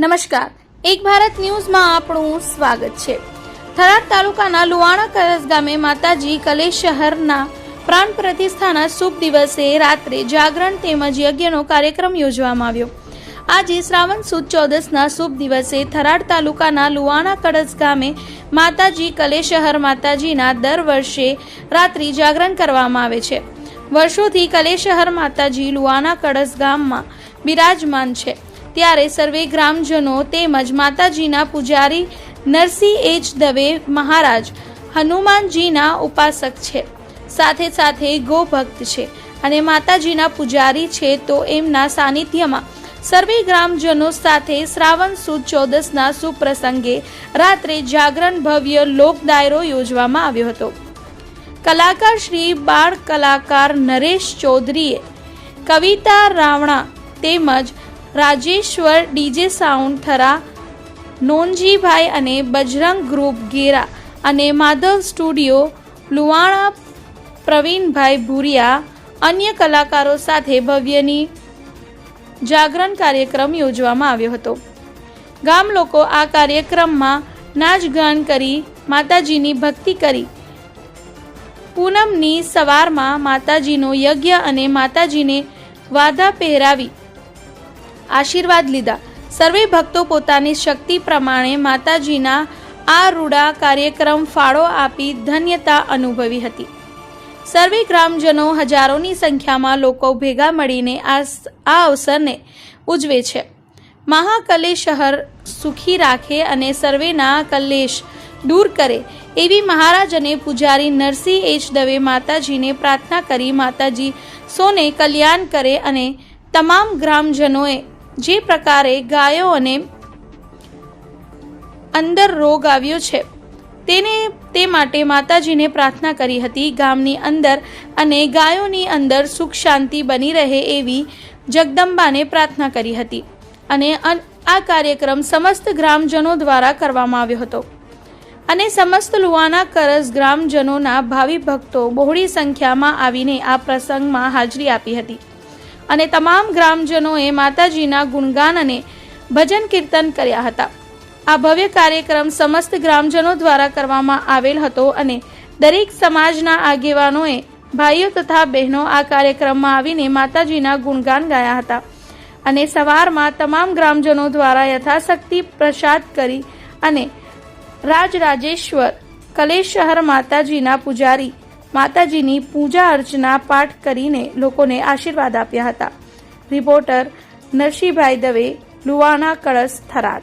નમસ્કાર. એક ભારત ન્યૂઝમાં આપણું સ્વાગત છે. થરાદ તાલુકાના લુવાણા કરસ ગામે માતાજી કલેશ શહેરના પ્રાણ પ્રતિષ્ઠાના શુભ દિવસે રાત્રે જાગરણ તેમજ યજ્ઞનો કાર્યક્રમ યોજવામાં આવ્યો. આજે શ્રાવણ સુદ ચૌદસના શુભ દિવસે થરાદ તાલુકાના લુવાણા કળશ ગામે માતાજી કલેશહર માતાજીના દર વર્ષે રાત્રિ જાગરણ કરવામાં આવે છે. વર્ષોથી કલેશહર માતાજી લુવાણા કળશ ગામમાં બિરાજમાન છે. ત્યારે સર્વે ગ્રામજનો તેમજ માતાજીના પૂજારી નરસિંહ એચ દવે મહારાજ હનુમાનજીના ઉપાસક છે. સાથે સાથે ગોભક્ત છે અને માતાજીના પૂજારી છે તો એમના સાનિધ્યમાં સર્વે ગ્રામજનો સાથે શ્રાવણ સુદ ચૌદસના સુપ્રસંગે રાત્રે જાગરણ ભવ્ય લોક ડાયરો યોજવામાં આવ્યો હતો. કલાકાર શ્રી બાળ કલાકાર નરેશ ચૌધરીએ કવિતા રાવણા તેમજ રાજેશ્વર, ડીજે સાઉન્ડ, થરા, નોનજીભાઈ અને બજરંગ ગ્રુપ, ગેરા અને માધવ સ્ટુડિયો, લુવાણા, પ્રવીણભાઈ ભૂરિયા, અન્ય કલાકારો સાથે ભવ્યની જાગરણ કાર્યક્રમ યોજવામાં આવ્યો હતો. ગામ લોકો આ કાર્યક્રમમાં નાચ ગાન કરી, માતાજીની ભક્તિ કરી. પૂનમની સવારમાં માતાજીનો યજ્ઞ અને માતાજીને વાધા પહેરાવી આશીર્વાદ લીધા. સર્વે ભક્તો પોતાની શક્તિ પ્રમાણે માતાજીના આ રૂડા કાર્યક્રમ ફાળો આપી ધન્યતા અનુભવી હતી. સર્વે ગ્રામજનો હજારોની સંખ્યામાં લોકો ભેગા મળીને આ અવસરને ઉજવે છે. મહાકલેશ શહેર સુખી રાખે અને સર્વેના કલેશ દૂર કરે એવી મહારાજ અને પૂજારી નરસિંહ એચ દવે માતાજીને પ્રાર્થના કરી માતાજી સોને કલ્યાણ કરે અને તમામ ગ્રામજનોએ જે પ્રકારે ગાયો અને અંદર રોગ આવ્યો છે. તેને તે માટે માતાજીને પ્રાર્થના કરી હતી, ગામની અંદર અને ગાયોની અંદર સુખ શાંતિ બની રહે એવી જગદંબાને પ્રાર્થના કરી હતી અને આ કાર્યક્રમ સમસ્ત ગ્રામજનો દ્વારા કરવામાં આવ્યો હતો. અને સમસ્ત લુવાના કરસ ગ્રામજનોના ભાવિ ભક્તો બહોળી સંખ્યામાં આવીને આ પ્રસંગમાં હાજરી આપી હતી. અને તમામ ગ્રામજનોએ માતાજીના ગુણગાન અને ભજન કીર્તન કર્યા હતા. આ ભવ્ય કાર્યક્રમ સમસ્ત ગ્રામજનો દ્વારા કરવામાં આવેલ હતો અને દરેક સમાજના આગેવાનોએ, ભાઈઓ તથા બહેનો આ કાર્યક્રમમાં આવીને માતાજીના ગુણગાન ગાયા હતા અને સવારમાં તમામ ગ્રામજનો દ્વારા યથાશક્તિ પ્રસાદ કરી અને રાજરાજેશ્વર કલેશ શહર માતાજીના પૂજારી માતાજીની પૂજા અર્ચના પાઠ કરીને લોકોને આશીર્વાદ આપ્યા હતા. રિપોર્ટર નરસિંહભાઈ દવે, લુવાના કળશ થરાદ.